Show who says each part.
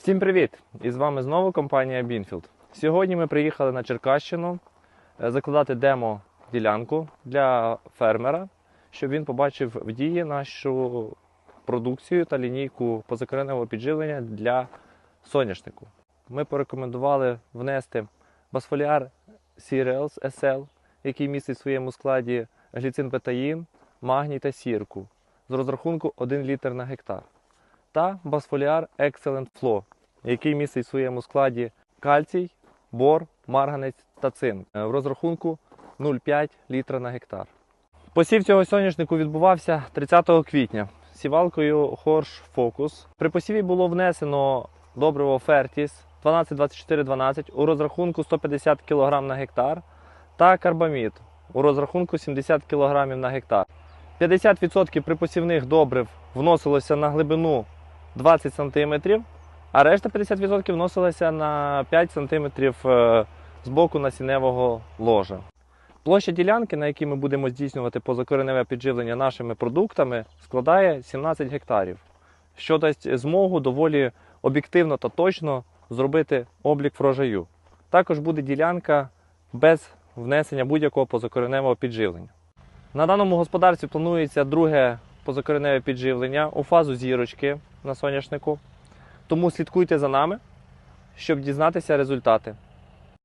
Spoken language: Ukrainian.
Speaker 1: Всім привіт! І з вами знову компанія Бінфілд. Сьогодні ми приїхали на Черкащину е, закладати демо-ділянку для фермера, щоб він побачив в дії нашу продукцію та лінійку позакореневого підживлення для соняшнику. Ми порекомендували внести Басфоліар Cereals SL, який містить в своєму складі гліцин бетаїн, магній та сірку з розрахунку 1 літр на гектар та Басфоліар Excellent Flow, який містить в своєму складі кальцій, бор, марганець та цинк е, в розрахунку 0,5 літра на гектар. Посів цього соняшнику відбувався 30 квітня сівалкою Horsch Focus. При посіві було внесено добриво Fertis 12-24-12 у розрахунку 150 кг на гектар та карбамід у розрахунку 70 кг на гектар. 50% припосівних добрив вносилося на глибину 20 см, а решта 50% вносилася на 5 см е, з боку насінневого ложа. Площа ділянки, на якій ми будемо здійснювати позакореневе підживлення нашими продуктами, складає 17 гектарів, що дасть змогу доволі об'єктивно та точно зробити облік врожаю. Також буде ділянка без внесення будь-якого позакореневого підживлення. На даному господарстві планується друге позакореневе підживлення у фазу зірочки на соняшнику. Тому слідкуйте за нами, щоб дізнатися результати.